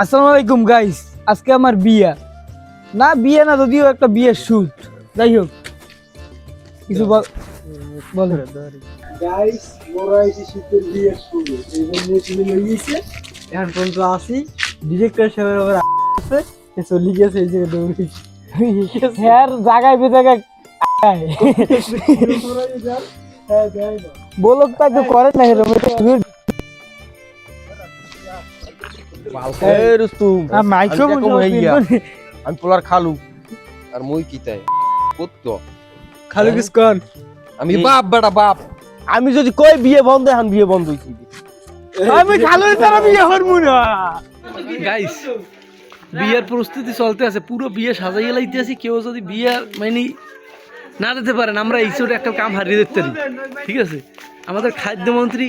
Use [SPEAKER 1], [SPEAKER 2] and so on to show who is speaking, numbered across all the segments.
[SPEAKER 1] আসসালামু আলাইকুম গাইস আজকে আমার বিয়া। না বিয়ে না যদিও একটা বিয়ের শুট যাই হোক কিছু বল বল।
[SPEAKER 2] গাইস মোরা এসে শীতের বিয়ের শুরু এই জন্য তুমি লইয়েছে এখন পর্যন্ত আসি ডিরেক্টর সাহেবের আবার আছে সে চলে গেছে এই জায়গায় দৌড়েছি
[SPEAKER 1] হ্যাঁ জায়গায় বে জায়গায়
[SPEAKER 2] হ্যাঁ যাই
[SPEAKER 1] বলক তা কেউ করে না এরকম
[SPEAKER 3] আমি পোলার খালু। আর মই কি তাই?
[SPEAKER 2] খালু কিস কন
[SPEAKER 3] আমি বাপ বেটা বাপ। আমি যদি কই বিয়ে বন্ধ এখন বিয়ে বন্ধ হইছি।
[SPEAKER 1] আমি খালো তারা বিয়ে না
[SPEAKER 4] গাইস বিয়ের প্রস্তুতি চলতে আছে। পুরো বিয়ে সাজাইয়া লাইতে আছি কেউ যদি বিয়ে মানে না দিতে পারেন আমরা এই ছোট একটা কাম হারিয়ে দিতে পারি ঠিক আছে? আমাদের খাদ্যমন্ত্রী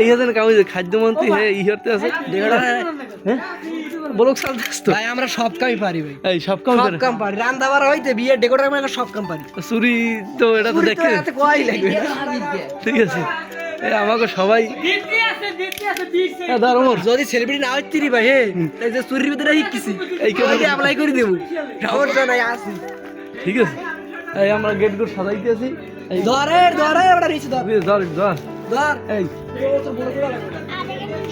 [SPEAKER 4] এই হাজার কাম খাদ্যমন্ত্রী হ্যাঁ ই হতে আছে। বলক সালতেছ তো
[SPEAKER 5] ভাই আমরা সব কামই পারি ভাই।
[SPEAKER 4] এই সব কাম
[SPEAKER 5] সব কাম পারি। রান্না বাড়া হইতে বিয়ে ডেকোরেট আমরা সব কাম পারি।
[SPEAKER 4] চুরি তো এটা তো দেখতে
[SPEAKER 5] এত কয় লাগবে?
[SPEAKER 4] ঠিক আছে। এই আমাকে সবাই
[SPEAKER 5] যদি সেলিব্রিটি না রি ভাই হে। তাই যে চুরির ভিতরে শিখছি
[SPEAKER 4] এই
[SPEAKER 5] এই অ্যাপ্লাই করে দেবো। সমস্যা নাই আসি।
[SPEAKER 4] ঠিক আছে। এই আমরা গেটগুলো সাজাইতে আছি।
[SPEAKER 5] ধরে ধরে ওটা রিচ ধর।
[SPEAKER 4] ধর ধর।
[SPEAKER 5] ধর।
[SPEAKER 4] এই।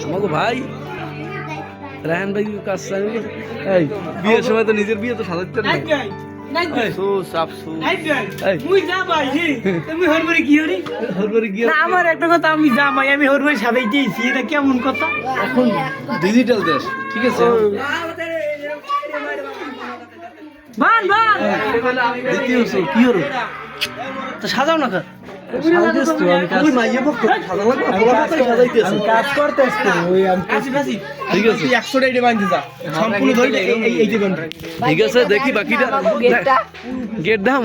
[SPEAKER 4] আমাকে ভাই। রায়হান ভাই কাজ এই বিয়ের সময় তো নিজের বিয়ে তো সাজাতে না
[SPEAKER 1] আমার একটা কথা আমি ভাই আমি হরবরি সাজাইতেছি এটা কেমন কথা?
[SPEAKER 4] এখন ডিজিটাল দেশ ঠিক আছে?
[SPEAKER 1] বান বান।
[SPEAKER 4] দ্বিতীয় উৎসব, কি হলো? তা সাজাও না কাজ ঠিক আছে।
[SPEAKER 2] একশো টাইটে বাঁধতে যা। সম্পূর্ণ ধরে এই এই দেবেন
[SPEAKER 4] ঠিক আছে দেখি বাকিটা। গেট দাম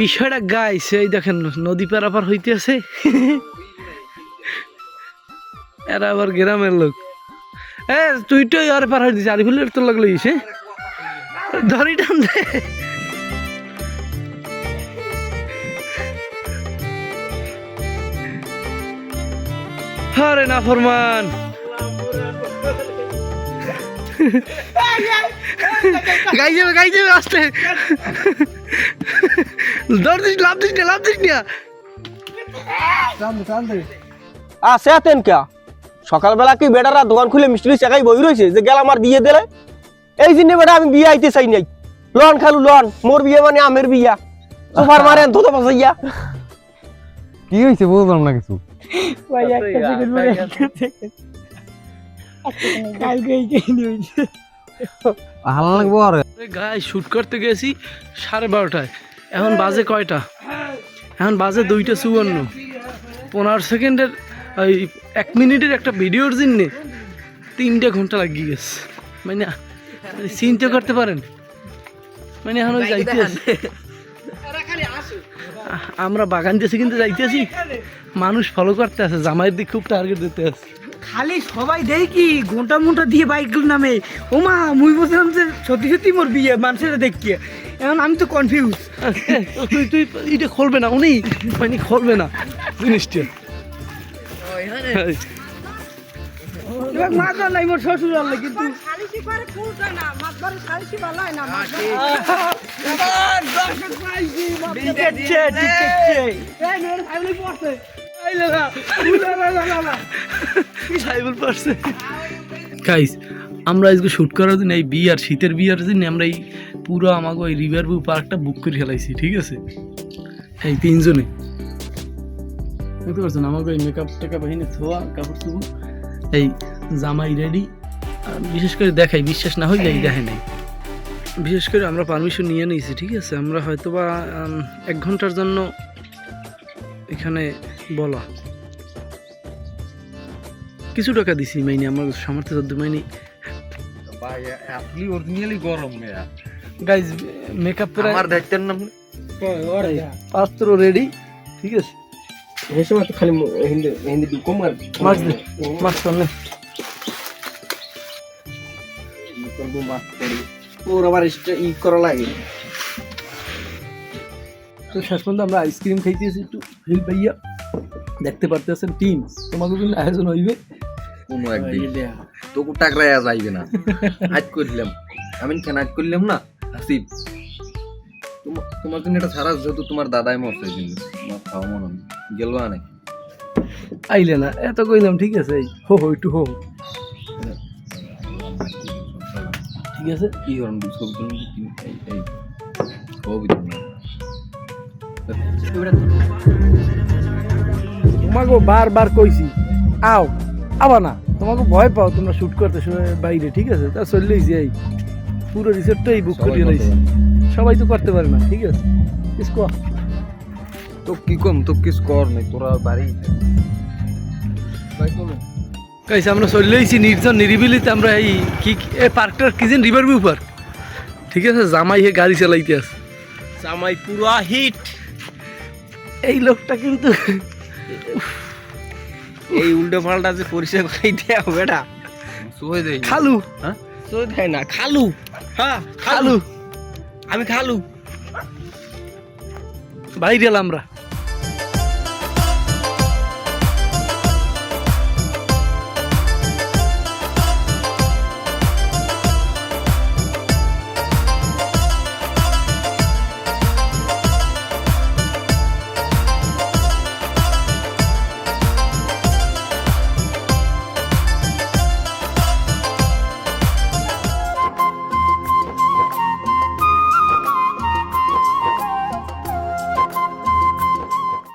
[SPEAKER 4] বিষয়টা গাইছে এই দেখেন নদী পারাপার হইতে আছে এরা আবার গ্রামের লোক। এ, তুই তো আর পার হয়ে দিস আরিফুলের তো লাগল ইসে ধরি টান দে। আরে না, ফরমান। গাই যাবে গাই যাবে, আসতে। দৌড় দিস, লাভ দিস না, লাভ দিস না।
[SPEAKER 3] আছে আতেন কে সকালবেলা কি বেটারা দোকান খুলে মিষ্টি চাকাই বই রয়েছে যে গেল আমার বিয়ে দিলে। এই জন্য বেটা আমি বিয়ে আইতে চাই নাই। লন খালু লন। মোর বিয়ে মানে আমের বিয়া। সুপার মারেন ধুতো পাসাইয়া
[SPEAKER 6] কি হয়েছে বুঝলাম না কিছু?
[SPEAKER 1] ভাই একটা সেকেন্ড মানে কালকে
[SPEAKER 6] ভালো লাগবো আর।
[SPEAKER 4] গায়ে শুট করতে গেছি সাড়ে বারোটায়। এখন বাজে কয়টা? এখন বাজে দুইটা চুয়ান্ন। পনেরো সেকেন্ডের ওই এক মিনিটের একটা ভিডিওর জন্যে তিনটে ঘণ্টা লাগিয়ে গেছে। মানে চিন্তা করতে পারেন। মানে এখন যাইতে। আমরা বাগান দিয়েছি কিন্তু যাইতে আছি। মানুষ ফলো করতে আছে জামাইয়ের দিকে খুব টার্গেট দিতে আছে।
[SPEAKER 1] খালি সবাই দেই কি ঘণ্টা মুন্টা দিয়ে বাইক নামে। ও মা মুই বলছিলাম যে সত্যি সত্যি মোর বিয়ে মানুষের দেখি এখন আমি তো কনফিউজ
[SPEAKER 4] তুই তুই এটা খুলবে না উনি মানে খুলবে না জিনিসটা।
[SPEAKER 1] নাই মোর শ্বশুর কিন্তু
[SPEAKER 4] গাইস আমরা আজকে শুট করার জন্য এই বিয়ার শীতের বিয়ার জন্য আমরা এই পুরো আমাকে ওই রিভার ভিউ পার্কটা বুক করে ফেলাইছি ঠিক আছে? এই তিনজনে। দেখতে পাচ্ছেন আমাকে এই মেকআপ টেকআপ এখানে থোয়া কাপড় চুপড় এই জামাই রেডি বিশেষ করে দেখাই বিশ্বাস না হয়ে যাই দেখে নাই। বিশেষ করে আমরা পারমিশন নিয়ে নিয়েছি ঠিক আছে? আমরা হয়তো বা এক ঘণ্টার জন্য এখানে বলা। কিছু টাকা দিছি মাইনি আমার সামর্থ্য যদ্দূর মাইনি।
[SPEAKER 6] গরম
[SPEAKER 4] গাইজ মেকআপ
[SPEAKER 3] আমার দেখতেন না
[SPEAKER 4] পাত্র রেডি ঠিক আছে?
[SPEAKER 3] এই সময় তো খালি হিন্দি হিন্দি কম আর
[SPEAKER 4] মাছ দে মাছ করলে
[SPEAKER 3] ওর আবার ই করা লাগে।
[SPEAKER 4] তো শেষ পর্যন্ত আমরা আইসক্রিম খাইতেছি একটু। হিল পাইয়া দেখতে পারতেছেন টিম তোমাকে কিন্তু আয়োজন হইবে।
[SPEAKER 6] কোনো একদিন। তোকে যাইবে না। আজ করলাম। আমি কেন আজ করলাম না? হাসিব তোমার জন্য এটা সারা যেহেতু তোমার দাদাই মরছে এই জন্য। তোমার খাওয়া মনে হয় গেল না
[SPEAKER 4] আইলে না এত কইলাম ঠিক আছে হো হো একটু হো ঠিক আছে?
[SPEAKER 6] কি হরণ ছবি তুলুন এই তুলুন
[SPEAKER 4] তোমাকে বারবার কইছি আও আবা না তোমাকে ভয় পাও তোমরা শুট করতে বাইরে ঠিক আছে? তা চললেই যে এই। পুরো রিসোর্টটাই বুক করিয়ে
[SPEAKER 6] করতে
[SPEAKER 4] সবাই তো করতে পারে না ঠিক আছে? ইসকো
[SPEAKER 6] তো কি কম? তো কিছু কর নাই তোরা বাড়ি ভাই
[SPEAKER 4] গাইস আমরা চললেইছি নির্জন নিরিবিলিতে আমরা এই কি এ পার্কটার কি যেন রিভার ভিউ পার্ক ঠিক আছে জামাই হে গাড়ি চালাইতে আছে।
[SPEAKER 3] জামাই পুরা হিট
[SPEAKER 4] এই লোকটা কিন্তু
[SPEAKER 3] এই উল্টো পাল্টা যে পরিষ্কার করে দেয়া হবে না
[SPEAKER 4] খালু।
[SPEAKER 3] তো দেয় না খালু। হ্যাঁ খালু। আমি খালু।
[SPEAKER 4] বাইরে এলাম আমরা।